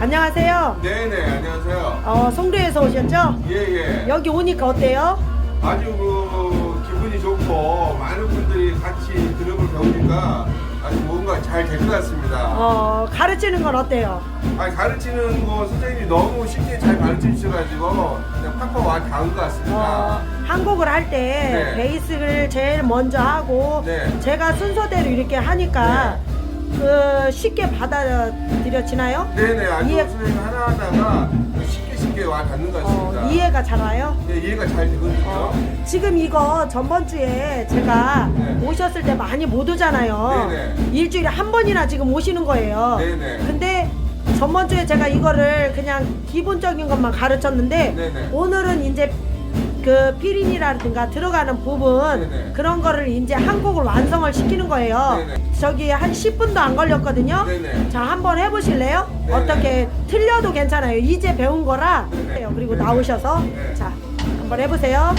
안녕하세요. 네네 안녕하세요. 어, 송도에서 오셨죠? 예예. 여기 오니까 어때요? 아주 그 기분이 좋고 많은 분들이 같이 드럼을 배우니까 아주 뭔가 잘 될 것 같습니다. 어, 가르치는 건 어때요? 아니 가르치는 거 선생님이 너무 쉽게 잘 가르쳐 주셔가지고 그냥 팍팍 와 닿은 것 같습니다. 어, 한국을 할 때 네. 베이스를 제일 먼저 하고 네. 제가 순서대로 이렇게 하니까 그 쉽게 받아들여지나요? 네네 아주 이해- 선생님 하나 하나가 쉽게 쉽게 와 닿는 것 같습니다. 어, 이해가 잘 와요? 네, 이해가 잘 되거든요. 어, 지금 이거 전번 주에 제가 네. 오셨을 때 많이 못 오잖아요. 네네. 일주일에 한 번이나 지금 오시는 거예요. 네네. 근데 전번 주에 제가 이거를 그냥 기본적인 것만 가르쳤는데 네네. 오늘은 이제 그 피린이라든가 들어가는 부분 네네. 그런 거를 이제 한국을 완성을 시키는 거예요. 네네. 저기 한 10분도 안 걸렸거든요. 네네. 자, 한번 해보실래요? 네네. 어떻게 틀려도 괜찮아요. 이제 배운 거라. 네네. 그리고 네네. 나오셔서 네. 자, 한번 해보세요.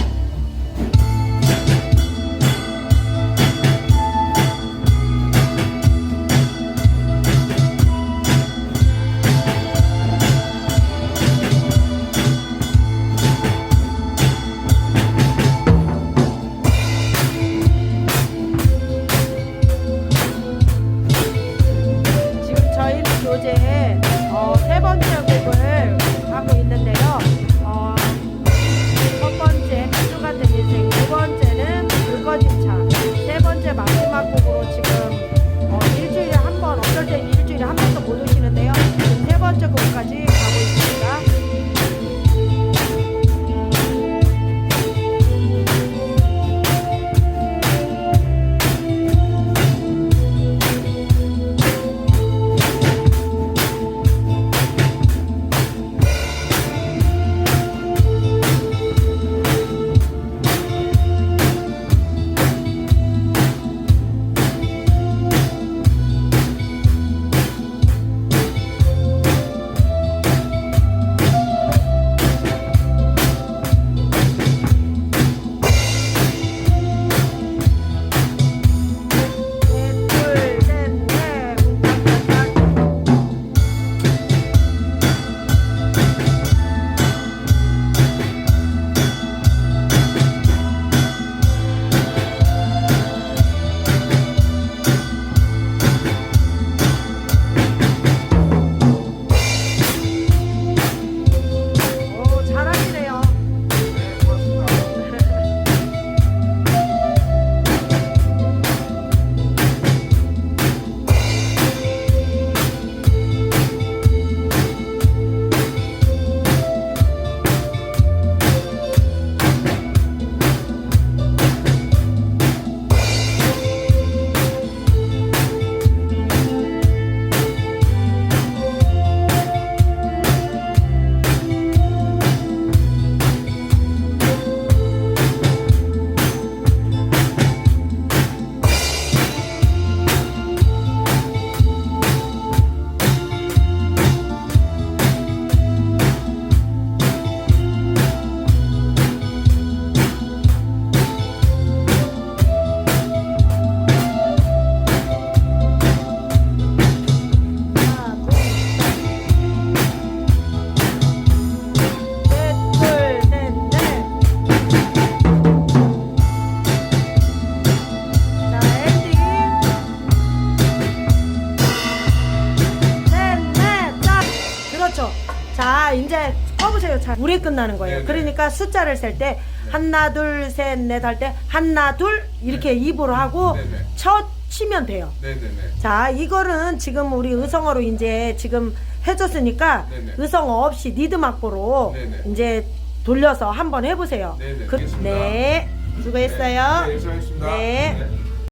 그렇죠. 자, 이제 꺼보세요. 자, 물에 끝나는 거예요. 네 네. 그러니까 숫자를 셀 때 하나, 둘, 셋, 넷 할 때 하나, 둘 이렇게 입으로 하고 네 네. 첫 치면 돼요. 네네네. 자, 이거는 지금 우리 의성어로 이제 지금 해줬으니까 네네. 의성어 없이 악보로 네네. 이제 돌려서 한번 해보세요. 네네, 그- 알겠습니다. 네, 수고했어요. 네, 수고하셨습니다. 네. 네.